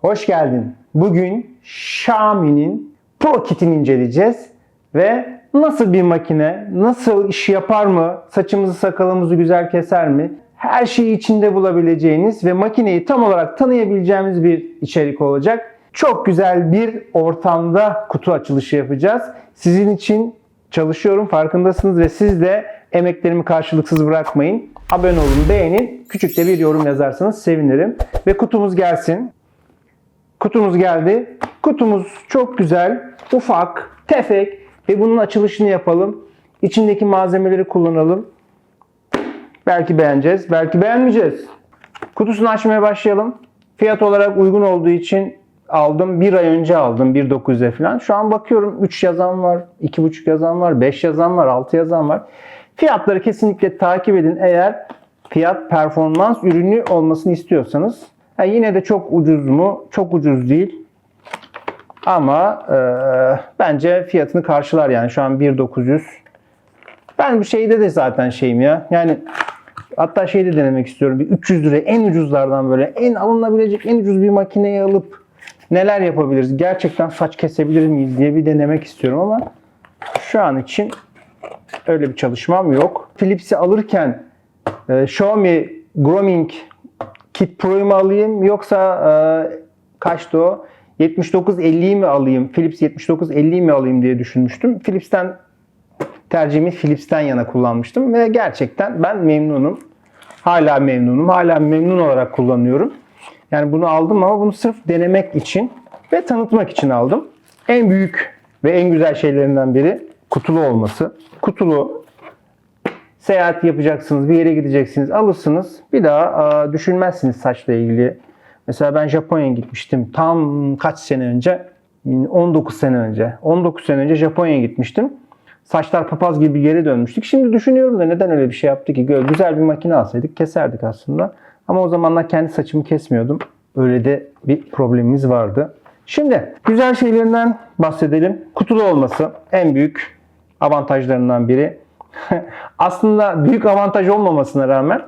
Hoş geldin. Bugün Xiaomi'nin Pro Kit'ini inceleyeceğiz ve nasıl bir makine, nasıl iş yapar mı, saçımızı sakalımızı güzel keser mi? Her şeyi içinde bulabileceğiniz ve makineyi tam olarak tanıyabileceğimiz bir içerik olacak. Çok güzel bir ortamda kutu açılışı yapacağız. Sizin için çalışıyorum farkındasınız ve siz de emeklerimi karşılıksız bırakmayın. Abone olun, beğenin, küçük de bir yorum yazarsanız sevinirim. Ve kutumuz gelsin. Kutumuz geldi. Kutumuz çok güzel, ufak, tefek ve bunun açılışını yapalım. İçindeki malzemeleri kullanalım. Belki beğeneceğiz, belki beğenmeyeceğiz. Kutusunu açmaya başlayalım. Fiyat olarak uygun olduğu için aldım. Bir ay önce aldım 1.9'e falan. Şu an bakıyorum 3 yazan var, 2.5 yazan var, 5 yazan var, 6 yazan var. Fiyatları kesinlikle takip edin eğer fiyat performans ürünü olmasını istiyorsanız. Ha, yine de çok ucuz mu? Çok ucuz değil. Ama e, bence fiyatını karşılar yani şu an 1.900. Ben bu şeyde de zaten şeyim ya. Yani hatta şey de denemek istiyorum. Bir 300 lira en ucuzlardan böyle en alınabilecek en ucuz bir makineyi alıp neler yapabiliriz? Gerçekten saç kesebilir miyiz diye bir denemek istiyorum ama şu an için öyle bir çalışmam yok. Philips'i alırken e, Xiaomi Grooming Kit Pro'yu mu alayım yoksa e, kaçtı o? 7950'yi mi alayım? Philips 7950'yi mi alayım diye düşünmüştüm. Philips'ten tercihimi Philips'ten yana kullanmıştım ve gerçekten ben memnunum. Hala memnunum. Hala memnun olarak kullanıyorum. Yani bunu aldım ama bunu sırf denemek için ve tanıtmak için aldım. En büyük ve en güzel şeylerinden biri kutulu olması. Kutulu seyahat yapacaksınız, bir yere gideceksiniz, alırsınız. Bir daha düşünmezsiniz saçla ilgili. Mesela ben Japonya'ya gitmiştim. Tam kaç sene önce? 19 sene önce. 19 sene önce Japonya'ya gitmiştim. Saçlar papaz gibi geri dönmüştük. Şimdi düşünüyorum da neden öyle bir şey yaptı ki? Güzel bir makine alsaydık keserdik aslında. Ama o zamanlar kendi saçımı kesmiyordum. Öyle de bir problemimiz vardı. Şimdi güzel şeylerinden bahsedelim. Kutulu olması en büyük avantajlarından biri. Aslında büyük avantaj olmamasına rağmen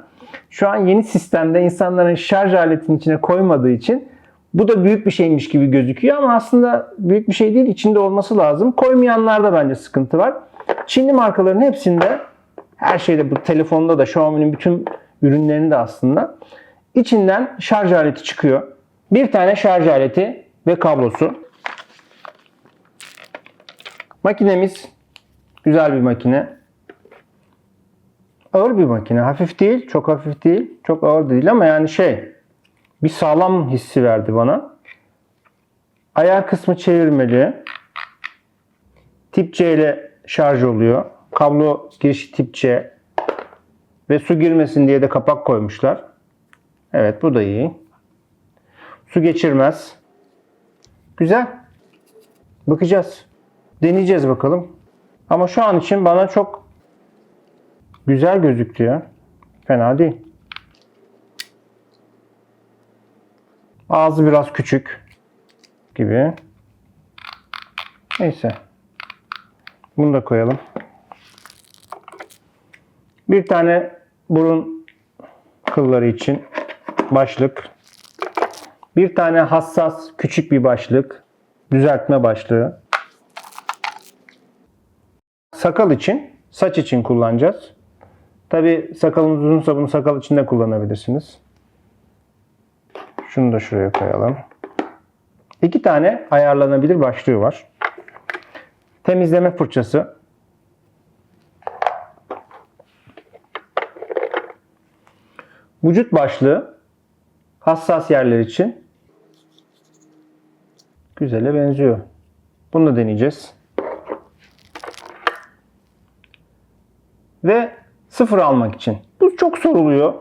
şu an yeni sistemde insanların şarj aletinin içine koymadığı için bu da büyük bir şeymiş gibi gözüküyor ama aslında büyük bir şey değil. içinde olması lazım. Koymayanlarda bence sıkıntı var. Çinli markaların hepsinde her şeyde bu telefonda da Xiaomi'nin bütün ürünlerinde aslında içinden şarj aleti çıkıyor. Bir tane şarj aleti ve kablosu. Makinemiz güzel bir makine. Ağır bir makine. Hafif değil, çok hafif değil, çok ağır değil ama yani şey bir sağlam hissi verdi bana. Ayar kısmı çevirmeli. Tip C ile şarj oluyor. Kablo girişi tip C. Ve su girmesin diye de kapak koymuşlar. Evet bu da iyi. Su geçirmez. Güzel. Bakacağız. Deneyeceğiz bakalım. Ama şu an için bana çok güzel gözüktü ya. Fena değil. Ağzı biraz küçük gibi. Neyse. Bunu da koyalım. Bir tane burun kılları için başlık. Bir tane hassas küçük bir başlık. Düzeltme başlığı. Sakal için, saç için kullanacağız. Tabi sakalınız uzunsa bunu sakal için de kullanabilirsiniz. Şunu da şuraya koyalım. İki tane ayarlanabilir başlığı var. Temizleme fırçası. Vücut başlığı hassas yerler için güzele benziyor. Bunu da deneyeceğiz. Ve sıfır almak için. Bu çok soruluyor.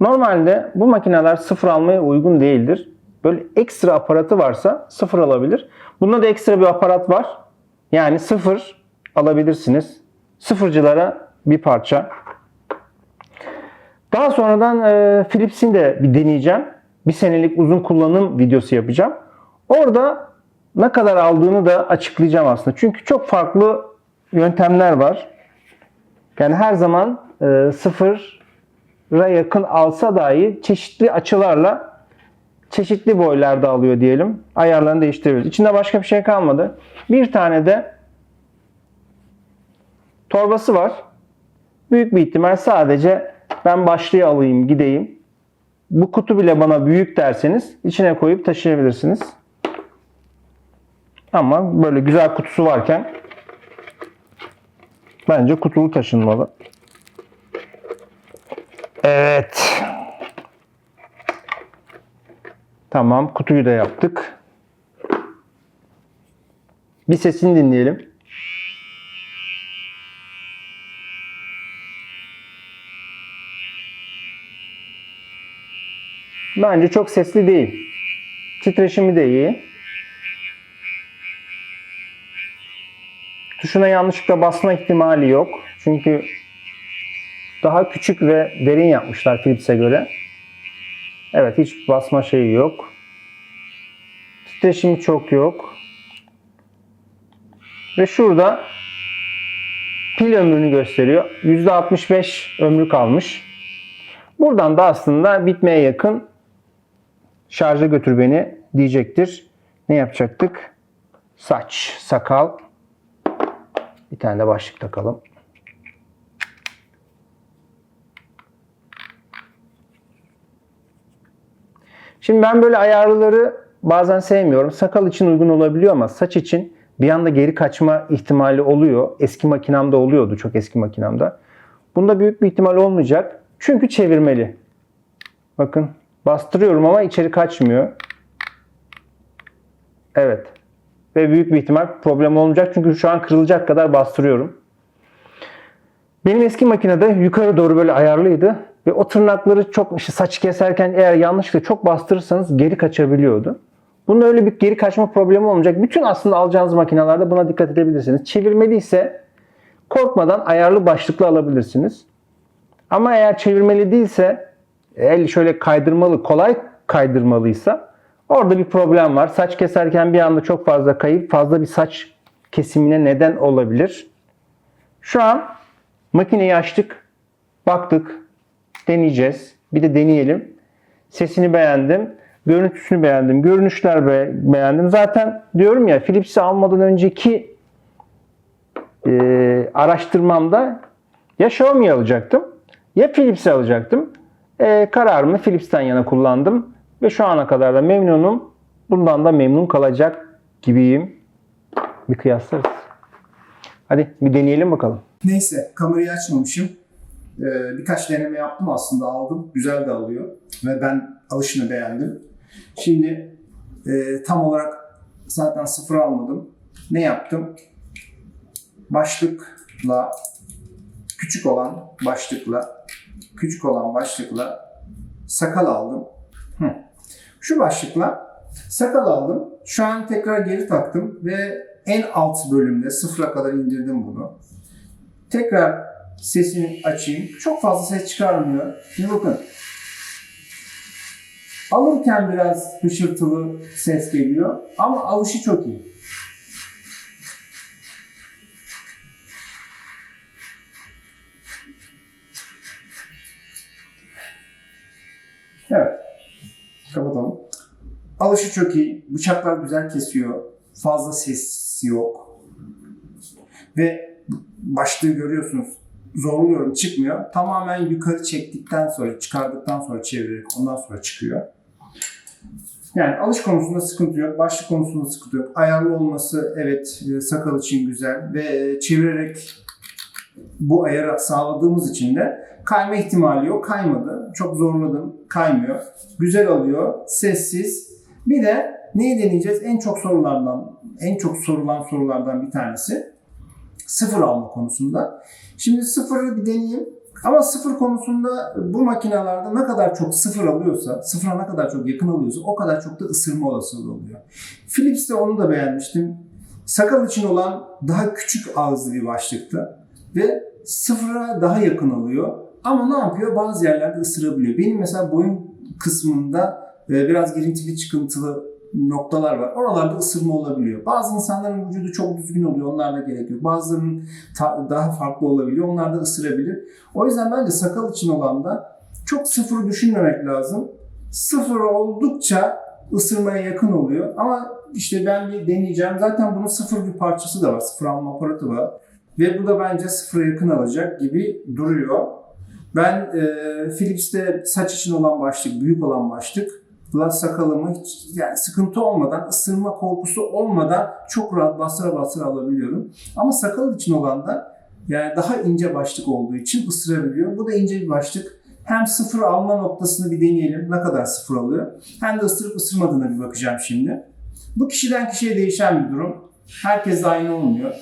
Normalde bu makineler sıfır almaya uygun değildir. Böyle ekstra aparatı varsa sıfır alabilir. Bunda da ekstra bir aparat var. Yani sıfır alabilirsiniz. Sıfırcılara bir parça. Daha sonradan e, Philips'in de bir deneyeceğim. Bir senelik uzun kullanım videosu yapacağım. Orada ne kadar aldığını da açıklayacağım aslında. Çünkü çok farklı yöntemler var. Yani her zaman e, sıfıra yakın alsa dahi çeşitli açılarla çeşitli boylarda alıyor diyelim. Ayarlarını değiştirebiliriz. İçinde başka bir şey kalmadı. Bir tane de torbası var. Büyük bir ihtimal sadece ben başlığı alayım gideyim. Bu kutu bile bana büyük derseniz içine koyup taşıyabilirsiniz. Ama böyle güzel kutusu varken bence kutulu taşınmalı. Evet. Tamam kutuyu da yaptık. Bir sesini dinleyelim. Bence çok sesli değil. Titreşimi de iyi. Tuşuna yanlışlıkla basma ihtimali yok. Çünkü daha küçük ve derin yapmışlar Philips'e göre. Evet hiç basma şeyi yok. Titreşimi çok yok. Ve şurada pil ömrünü gösteriyor. %65 ömrü kalmış. Buradan da aslında bitmeye yakın şarja götür beni diyecektir. Ne yapacaktık? Saç, sakal. Bir tane de başlık takalım. Şimdi ben böyle ayarları bazen sevmiyorum. Sakal için uygun olabiliyor ama saç için bir anda geri kaçma ihtimali oluyor. Eski makinamda oluyordu, çok eski makinamda. Bunda büyük bir ihtimal olmayacak. Çünkü çevirmeli. Bakın bastırıyorum ama içeri kaçmıyor. Evet. Ve büyük bir ihtimal problem olmayacak çünkü şu an kırılacak kadar bastırıyorum. Benim eski makinede yukarı doğru böyle ayarlıydı. Ve o tırnakları çok işte saç keserken eğer yanlışlıkla çok bastırırsanız geri kaçabiliyordu. Bunda öyle bir geri kaçma problemi olmayacak. Bütün aslında alacağınız makinelerde buna dikkat edebilirsiniz. Çevirmeli ise korkmadan ayarlı başlıklı alabilirsiniz. Ama eğer çevirmeli değilse el şöyle kaydırmalı, kolay kaydırmalıysa orada bir problem var. Saç keserken bir anda çok fazla kayıp fazla bir saç kesimine neden olabilir. Şu an makineyi açtık, baktık, deneyeceğiz. Bir de deneyelim. Sesini beğendim. Görüntüsünü beğendim. Görünüşler be- beğendim. Zaten diyorum ya Philips'i almadan önceki e, araştırmamda ya Xiaomi alacaktım ya Philips'i alacaktım. E, kararımı Philips'ten yana kullandım. Ve şu ana kadar da memnunum. Bundan da memnun kalacak gibiyim. Bir kıyaslarız. Hadi bir deneyelim bakalım. Neyse kamerayı açmamışım. Ee, birkaç deneme yaptım aslında aldım. Güzel de alıyor. Ve ben alışını beğendim. Şimdi e, tam olarak zaten sıfır almadım. Ne yaptım? Başlıkla küçük olan başlıkla küçük olan başlıkla sakal aldım. Hı. Şu başlıkla sakal aldım. Şu an tekrar geri taktım ve en alt bölümde sıfıra kadar indirdim bunu. Tekrar sesini açayım. Çok fazla ses çıkarmıyor. Şimdi bakın. Alırken biraz hışırtılı ses geliyor ama alışı çok iyi. Evet. Kapatalım. Alışı çok iyi. Bıçaklar güzel kesiyor. Fazla ses yok. Ve başlığı görüyorsunuz. Zorluyorum çıkmıyor. Tamamen yukarı çektikten sonra, çıkardıktan sonra çevirerek ondan sonra çıkıyor. Yani alış konusunda sıkıntı yok. Başlık konusunda sıkıntı yok. Ayarlı olması evet e, sakal için güzel ve e, çevirerek bu ayarı sağladığımız için de kayma ihtimali yok. Kaymadı. Çok zorladım. Kaymıyor. Güzel alıyor. Sessiz. Bir de neyi deneyeceğiz? En çok sorulardan, en çok sorulan sorulardan bir tanesi sıfır alma konusunda. Şimdi sıfırı bir deneyeyim. Ama sıfır konusunda bu makinelerde ne kadar çok sıfır alıyorsa, sıfıra ne kadar çok yakın alıyorsa o kadar çok da ısırma olasılığı oluyor. Philips'te onu da beğenmiştim. Sakal için olan daha küçük ağızlı bir başlıktı. Ve sıfıra daha yakın alıyor. Ama ne yapıyor? Bazı yerlerde ısırabiliyor. Benim mesela boyun kısmında e, biraz girintili çıkıntılı noktalar var. Oralarda ısırma olabiliyor. Bazı insanların vücudu çok düzgün oluyor. Onlarda gerek yok. Bazılarının daha farklı olabiliyor. Onlar da ısırabilir. O yüzden bence sakal için olan da çok sıfırı düşünmemek lazım. Sıfır oldukça ısırmaya yakın oluyor. Ama işte ben bir deneyeceğim. Zaten bunun sıfır bir parçası da var. Sıfır alma aparatı var. Ve bu da bence sıfıra yakın alacak gibi duruyor. Ben e, Philips'te saç için olan başlık, büyük olan başlık la sakalımı hiç yani sıkıntı olmadan, ısırma korkusu olmadan çok rahat bastıra bastıra alabiliyorum. Ama sakal için olan da yani daha ince başlık olduğu için ısırabiliyor. Bu da ince bir başlık. Hem sıfır alma noktasını bir deneyelim. Ne kadar sıfır alıyor. Hem de ısırıp ısırmadığına bir bakacağım şimdi. Bu kişiden kişiye değişen bir durum. Herkes aynı olmuyor.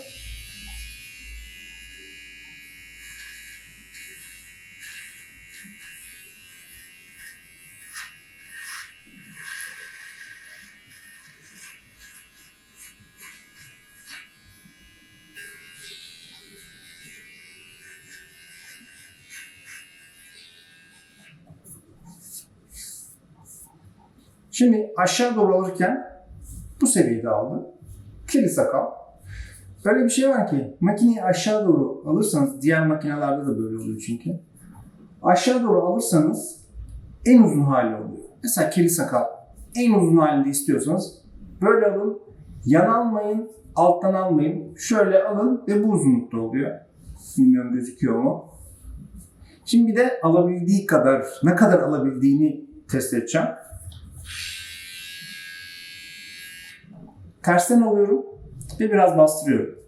Şimdi aşağı doğru alırken bu seviyede aldı. Kili sakal. Böyle bir şey var ki makineyi aşağı doğru alırsanız diğer makinelerde de böyle oluyor çünkü. Aşağı doğru alırsanız en uzun hali oluyor. Mesela kili sakal en uzun halinde istiyorsanız böyle alın. Yan almayın, alttan almayın. Şöyle alın ve bu uzunlukta oluyor. Bilmiyorum gözüküyor mu? Şimdi bir de alabildiği kadar, ne kadar alabildiğini test edeceğim. Tersten alıyorum ve biraz bastırıyorum.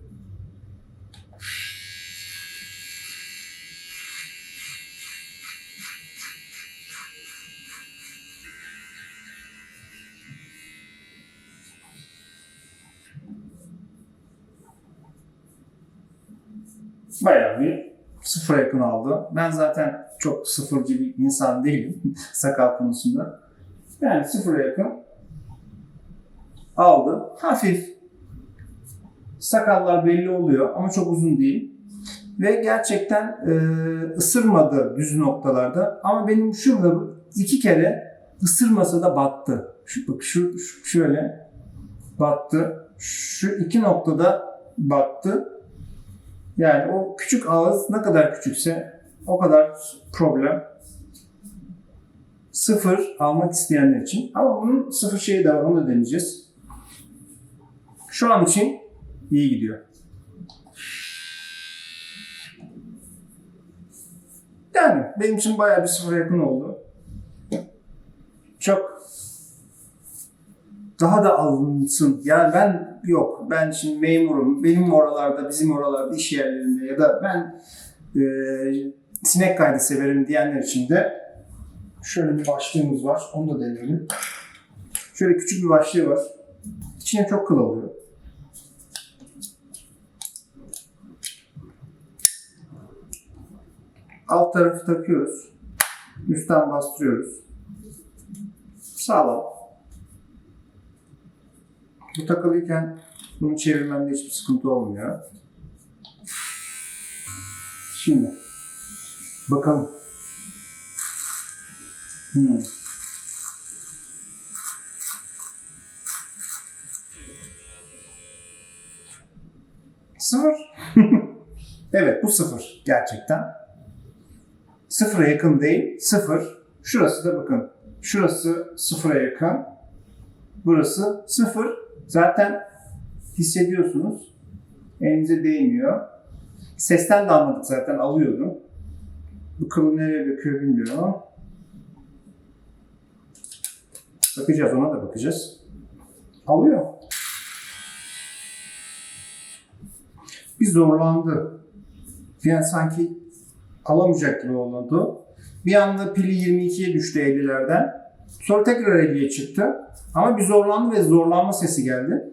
Bayağı bir sıfıra yakın aldı. Ben zaten çok sıfırcı bir insan değilim sakal konusunda. Yani sıfıra yakın aldı. Hafif sakallar belli oluyor ama çok uzun değil. Ve gerçekten e, ısırmadı düz noktalarda. Ama benim şurada iki kere ısırmasa da battı. Şu, bak şu, şu şöyle battı. Şu iki noktada battı. Yani o küçük ağız ne kadar küçükse o kadar problem. Sıfır almak isteyenler için. Ama bunun sıfır şeyi de var onu da deneyeceğiz. Şu an için iyi gidiyor. Yani benim için bayağı bir sıfıra yakın oldu. Çok daha da alınsın. Yani ben yok. Ben şimdi memurum. Benim oralarda, bizim oralarda iş yerlerinde ya da ben e, sinek kaydı severim diyenler için de şöyle bir başlığımız var. Onu da deneyelim. Şöyle küçük bir başlığı var. İçine çok kıl alıyor. Alt tarafı takıyoruz. Üstten bastırıyoruz. Sağlam. Bu takılıyken bunu çevirmemde hiçbir sıkıntı olmuyor. Şimdi bakalım. Hmm. Sıfır. evet bu sıfır gerçekten. Sıfıra yakın değil, sıfır. Şurası da bakın. Şurası sıfıra yakın. Burası sıfır. Zaten hissediyorsunuz. Elinize değmiyor. Sesten de anladık zaten alıyordum. Bu kılı nereye döküyor bilmiyorum. Bakacağız ona da bakacağız. Alıyor. Bir zorlandı. Yani sanki alamayacak gibi oldu. Bir anda pili 22'ye düştü 50'lerden. Sonra tekrar 50'ye çıktı. Ama bir zorlandı ve zorlanma sesi geldi.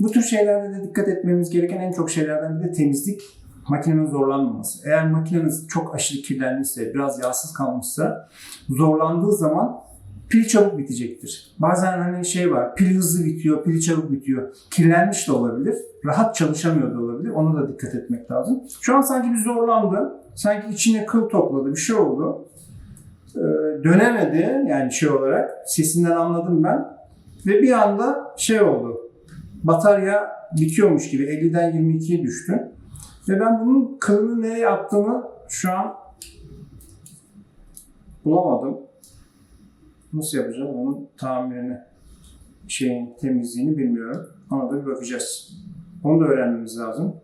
Bu tür şeylerde de dikkat etmemiz gereken en çok şeylerden biri de temizlik. Makinenin zorlanmaması. Eğer makineniz çok aşırı kirlenmişse, biraz yağsız kalmışsa zorlandığı zaman pil çabuk bitecektir. Bazen hani şey var, pil hızlı bitiyor, pili çabuk bitiyor. Kirlenmiş de olabilir, rahat çalışamıyor da olabilir. Ona da dikkat etmek lazım. Şu an sanki bir zorlandı. Sanki içine kıl topladı, bir şey oldu. Ee, dönemedi yani şey olarak. Sesinden anladım ben. Ve bir anda şey oldu. Batarya bitiyormuş gibi 50'den 22'ye düştü. Ve ben bunun kılını nereye attığımı şu an bulamadım. Nasıl yapacağım onun tamirini? şeyin temizliğini bilmiyorum. Ona da bir bakacağız. Onu da öğrenmemiz lazım.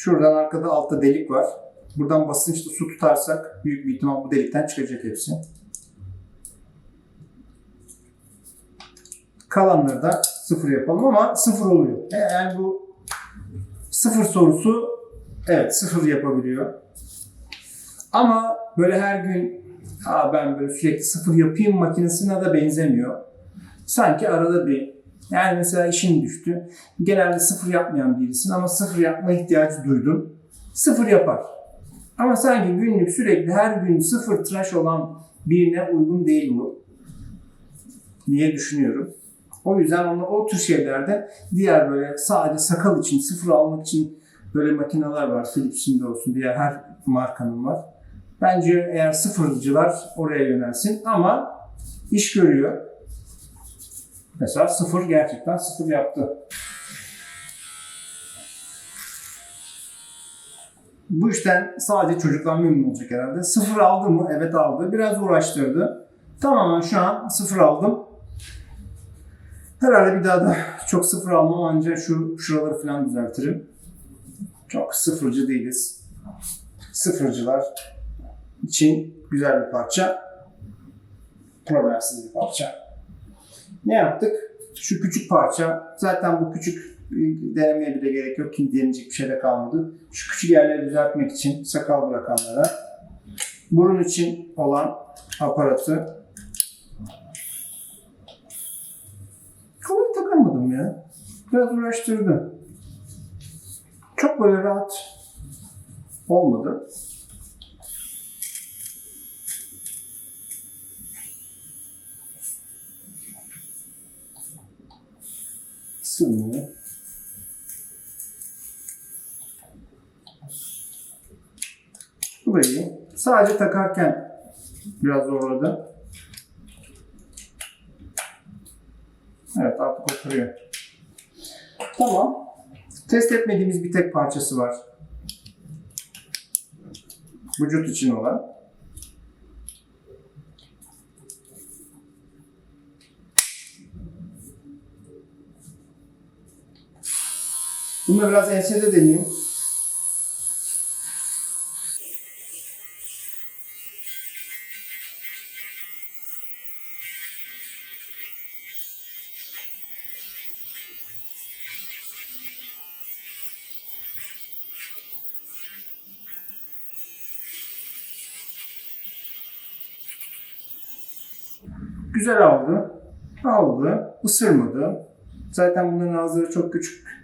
Şuradan arkada altta delik var. Buradan basınçla su tutarsak büyük bir ihtimal bu delikten çıkacak hepsi. Kalanları da sıfır yapalım ama sıfır oluyor. E, Yani bu sıfır sorusu evet sıfır yapabiliyor. Ama böyle her gün Aa, ben böyle sürekli sıfır yapayım makinesine de benzemiyor. Sanki arada bir yani mesela işin düştü. Genelde sıfır yapmayan birisin ama sıfır yapma ihtiyacı duydun. Sıfır yapar. Ama sanki günlük sürekli her gün sıfır tıraş olan birine uygun değil bu diye düşünüyorum. O yüzden onu o tür şeylerde diğer böyle sadece sakal için sıfır almak için böyle makineler var. Philips'in de olsun diğer her markanın var. Bence eğer sıfırcılar oraya yönelsin ama iş görüyor. Mesela sıfır gerçekten sıfır yaptı. Bu işten sadece çocuklar memnun olacak herhalde. Sıfır aldı mı? Evet aldı. Biraz uğraştırdı. Tamamen şu an sıfır aldım. Herhalde bir daha da çok sıfır almam ancak şu şuraları falan düzeltirim. Çok sıfırcı değiliz. Sıfırcılar için güzel bir parça. Problemsiz bir parça. Ne yaptık? Şu küçük parça. Zaten bu küçük e, denemeye bile gerek yok. Kim deneyecek bir şey de kalmadı. Şu küçük yerleri düzeltmek için sakal bırakanlara. Burun için olan aparatı. Kolay takamadım ya. Biraz uğraştırdı. Çok böyle rahat olmadı. Sığmıyor. Burayı sadece takarken biraz zorladı. Evet artık oturuyor. Tamam. Test etmediğimiz bir tek parçası var. Vücut için olan. Bunu biraz ensede deneyeyim. Güzel aldı. Aldı. ısırmadı. Zaten bunların ağızları çok küçük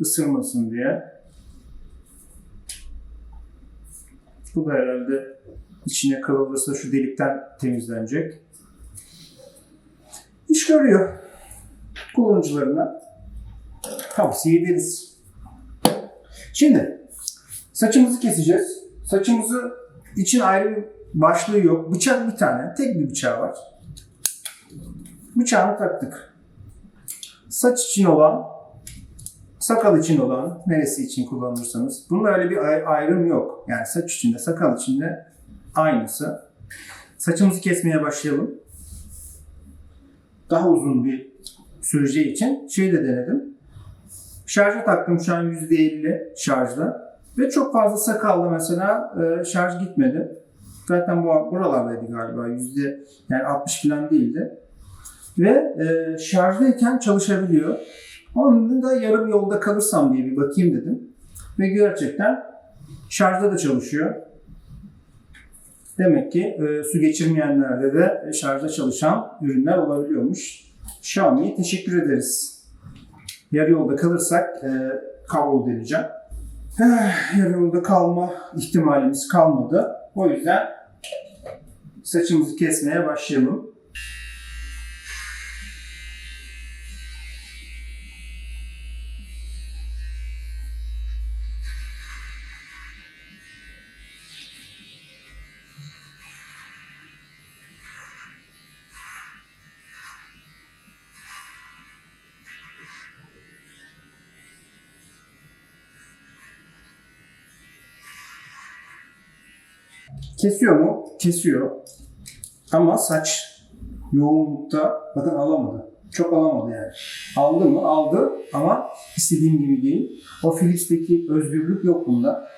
ısırmasın diye. Bu da herhalde içine kırılırsa şu delikten temizlenecek. İş görüyor. Kullanıcılarına tavsiye ederiz. Şimdi saçımızı keseceğiz. Saçımızı için ayrı bir başlığı yok. Bıçak bir tane. Tek bir bıçağı var. Bıçağını taktık. Saç için olan sakal için olan, neresi için kullanırsanız. Bunun öyle bir ay- ayrım yok. Yani saç içinde, sakal içinde aynısı. Saçımızı kesmeye başlayalım. Daha uzun bir süreceği için şey de denedim. Şarja taktım şu an %50 şarjda. Ve çok fazla sakallı mesela e, şarj gitmedi. Zaten bu buralardaydı galiba. Yüzde yani 60 falan değildi. Ve e, şarjdayken çalışabiliyor. Onun da yarım yolda kalırsam diye bir bakayım dedim. Ve gerçekten şarjda da çalışıyor. Demek ki e, su geçirmeyenlerde de şarjda çalışan ürünler olabiliyormuş. Xiaomi'ye teşekkür ederiz. Yarı yolda kalırsak e, kablo deneyeceğim. Eh, Yarı yolda kalma ihtimalimiz kalmadı. O yüzden saçımızı kesmeye başlayalım. Kesiyor mu? Kesiyor. Ama saç yoğunlukta bakın alamadı. Çok alamadı yani. Aldı mı? Aldı ama istediğim gibi değil. O Philips'teki özgürlük yok bunda.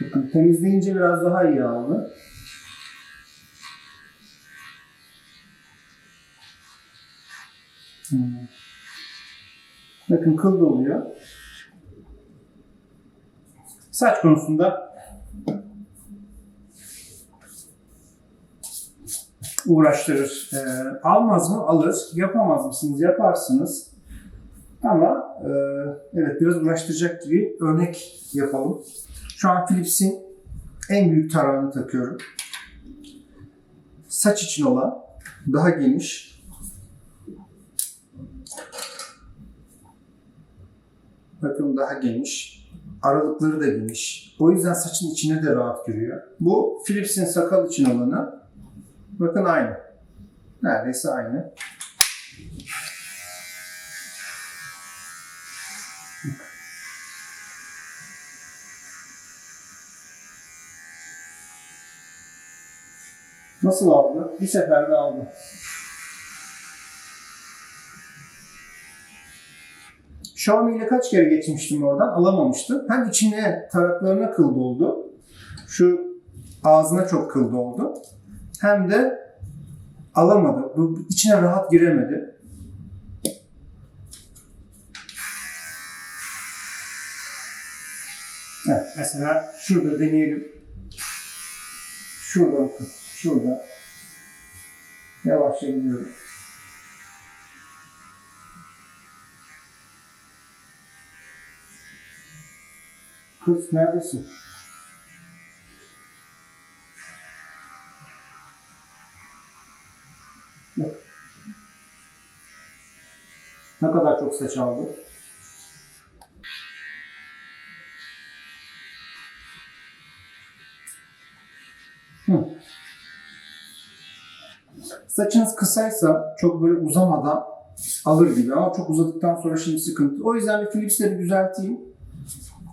Bakın temizleyince biraz daha iyi aldı. Hmm. Bakın kıl da oluyor. Saç konusunda uğraştırır. Ee, almaz mı? Alır. Yapamaz mısınız? Yaparsınız. Ama e, evet biraz uğraştıracak gibi örnek yapalım. Şu an Philips'in en büyük tarağını takıyorum. Saç için olan daha geniş. Bakın daha geniş. Aralıkları da geniş. O yüzden saçın içine de rahat giriyor. Bu Philips'in sakal için olanı. Bakın aynı. Neredeyse aynı. Nasıl aldı? Bir seferde aldı. Xiaomi ile kaç kere geçmiştim oradan alamamıştım. Hem içine taraklarına kıl doldu. Şu ağzına çok kıl doldu. Hem de alamadı. Bu içine rahat giremedi. Evet, mesela şurada deneyelim. Şurada. Şurada. Yavaşça gidiyorum. Kız neredesin? Ne kadar çok saç aldı. Hı. Saçınız kısaysa çok böyle uzamadan alır gibi ama çok uzadıktan sonra şimdi sıkıntı. O yüzden bir Philips'le bir düzelteyim.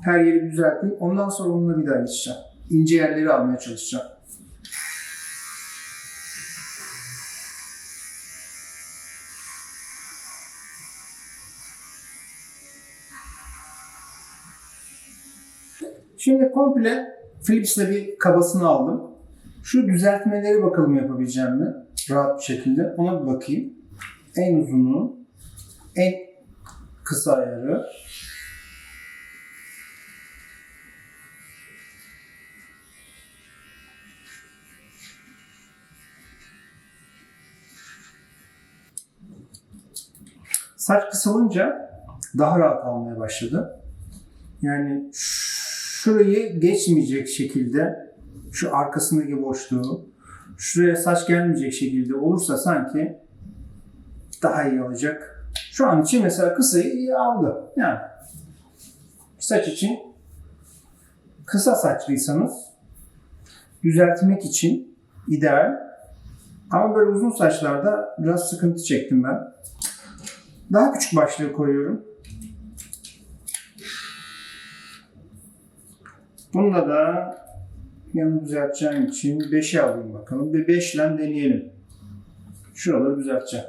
Her yeri düzelteyim. Ondan sonra onunla bir daha geçeceğim. İnce yerleri almaya çalışacağım. Şimdi komple Philips'le bir kabasını aldım. Şu düzeltmeleri bakalım yapabileceğim mi? Rahat bir şekilde. Ona bir bakayım. En uzunu, en kısa ayarı. Saç kısalınca daha rahat almaya başladı. Yani şurayı geçmeyecek şekilde şu arkasındaki boşluğu şuraya saç gelmeyecek şekilde olursa sanki daha iyi olacak. Şu an için mesela kısayı iyi aldı. Yani saç için kısa saçlıysanız düzeltmek için ideal. Ama böyle uzun saçlarda biraz sıkıntı çektim ben. Daha küçük başlığı koyuyorum. Bunda da yanı düzelteceğim için 5'e alayım bakalım. Bir 5 ile deneyelim. Şuraları düzelteceğim.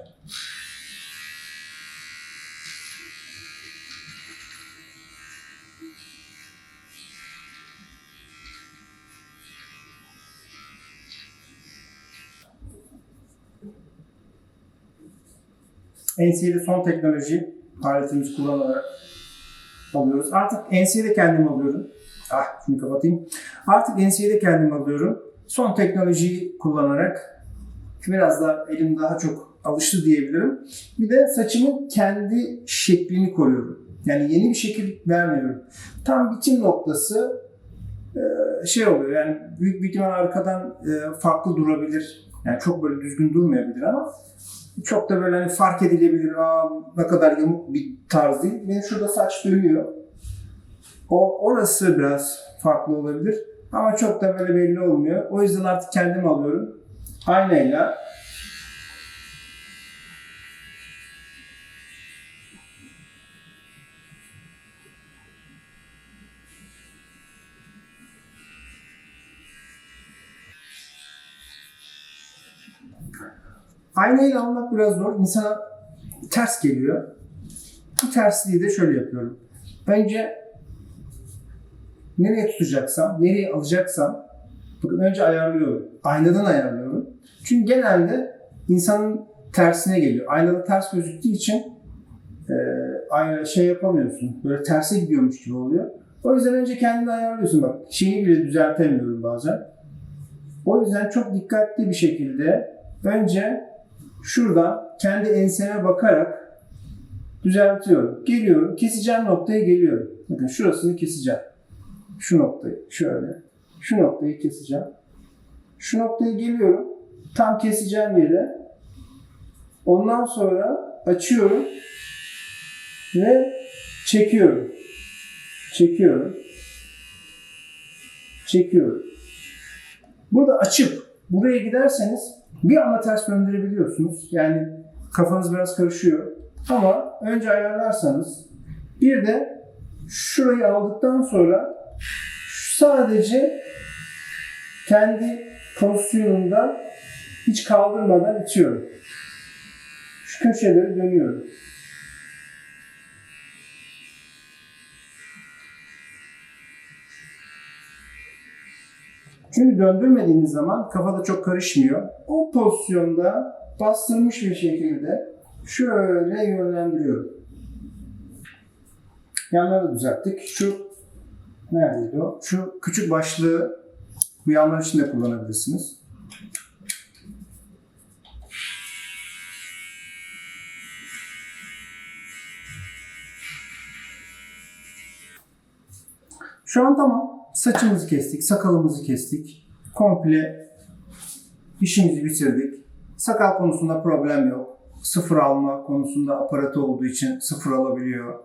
NC'de son teknoloji aletimizi kullanarak alıyoruz. Artık NC'yi de kendim alıyorum. Ah şunu kapatayım. Artık NC'yi de kendim alıyorum. Son teknolojiyi kullanarak biraz da elim daha çok alıştı diyebilirim. Bir de saçımın kendi şeklini koruyorum. Yani yeni bir şekil vermiyorum. Tam bitim noktası e, şey oluyor yani büyük bir ihtimal arkadan e, farklı durabilir. Yani çok böyle düzgün durmayabilir ama çok da böyle hani fark edilebilir. Aa ne kadar yamuk bir tarz değil. Benim şurada saç dönüyor. O orası biraz farklı olabilir. Ama çok da böyle belli olmuyor. O yüzden artık kendim alıyorum. Aynayla Aynayla almak biraz zor. İnsana ters geliyor. Bu tersliği de şöyle yapıyorum. Bence nereye tutacaksam, nereye alacaksam bakın önce ayarlıyorum. Aynadan ayarlıyorum. Çünkü genelde insanın tersine geliyor. Aynada ters gözüktüğü için e, şey yapamıyorsun. Böyle terse gidiyormuş gibi oluyor. O yüzden önce kendini ayarlıyorsun. Bak şeyi bile düzeltemiyorum bazen. O yüzden çok dikkatli bir şekilde önce şuradan kendi enseme bakarak düzeltiyorum. Geliyorum. Keseceğim noktaya geliyorum. Bakın şurasını keseceğim. Şu noktayı şöyle. Şu noktayı keseceğim. Şu noktaya geliyorum. Tam keseceğim yere. Ondan sonra açıyorum ve çekiyorum. Çekiyorum. Çekiyorum. Burada açıp buraya giderseniz bir anda ters döndürebiliyorsunuz. Yani kafanız biraz karışıyor. Ama önce ayarlarsanız bir de şurayı aldıktan sonra sadece kendi pozisyonunda hiç kaldırmadan itiyorum. Şu köşeleri dönüyorum. Çünkü döndürmediğiniz zaman kafada çok karışmıyor. O pozisyonda bastırmış bir şekilde şöyle yönlendiriyorum. Yanları düzelttik. Şu neredeydi o? Şu küçük başlığı bu yanlar için de kullanabilirsiniz. Şu an tamam. Saçımızı kestik, sakalımızı kestik. Komple işimizi bitirdik. Sakal konusunda problem yok. Sıfır alma konusunda aparatı olduğu için sıfır alabiliyor.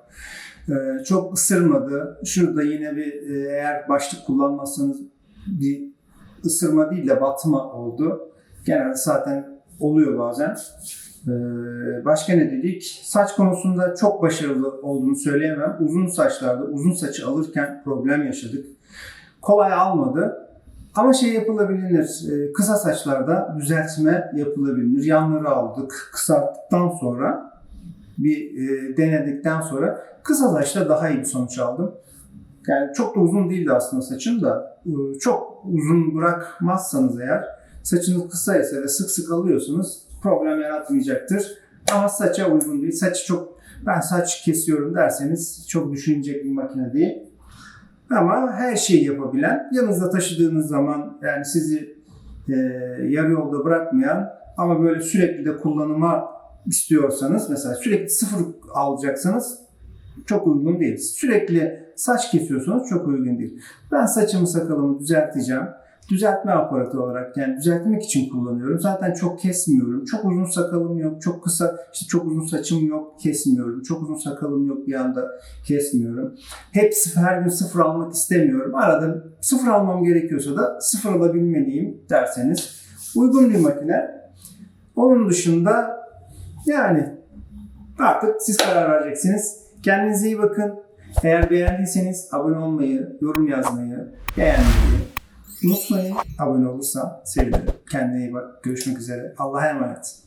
Ee, çok ısırmadı. Şurada yine bir e, eğer başlık kullanmazsanız bir ısırma değil de batma oldu. Genelde zaten oluyor bazen. Ee, başka ne dedik? Saç konusunda çok başarılı olduğunu söyleyemem. Uzun saçlarda uzun saçı alırken problem yaşadık. Kolay almadı. Ama şey yapılabilir, e, kısa saçlarda düzeltme yapılabilir. Yanları aldık, kısalttıktan sonra bir e, denedikten sonra kısa saçta daha iyi bir sonuç aldım. Yani çok da uzun değildi aslında saçım da. e, Çok uzun bırakmazsanız eğer, saçınız kısaysa ve sık sık alıyorsunuz problem yaratmayacaktır. Ama saça uygun değil. Saçı çok, ben saç kesiyorum derseniz çok düşünecek bir makine değil. Ama her şeyi yapabilen, yanınızda taşıdığınız zaman yani sizi e, yarı yolda bırakmayan ama böyle sürekli de kullanıma istiyorsanız mesela sürekli sıfır alacaksanız çok uygun değil. Sürekli saç kesiyorsanız çok uygun değil. Ben saçımı sakalımı düzelteceğim. Düzeltme aparatı olarak yani düzeltmek için kullanıyorum. Zaten çok kesmiyorum. Çok uzun sakalım yok. Çok kısa işte çok uzun saçım yok kesmiyorum. Çok uzun sakalım yok bir anda kesmiyorum. Hep sıfır, her gün sıfır almak istemiyorum. Arada sıfır almam gerekiyorsa da sıfır alabilmeliyim derseniz uygun bir makine. Onun dışında yani artık siz karar vereceksiniz. Kendinize iyi bakın. Eğer beğendiyseniz abone olmayı, yorum yazmayı, beğenmeyi unutmayın. Abone olursa sevinirim. Kendine iyi bak. Görüşmek üzere. Allah'a emanet.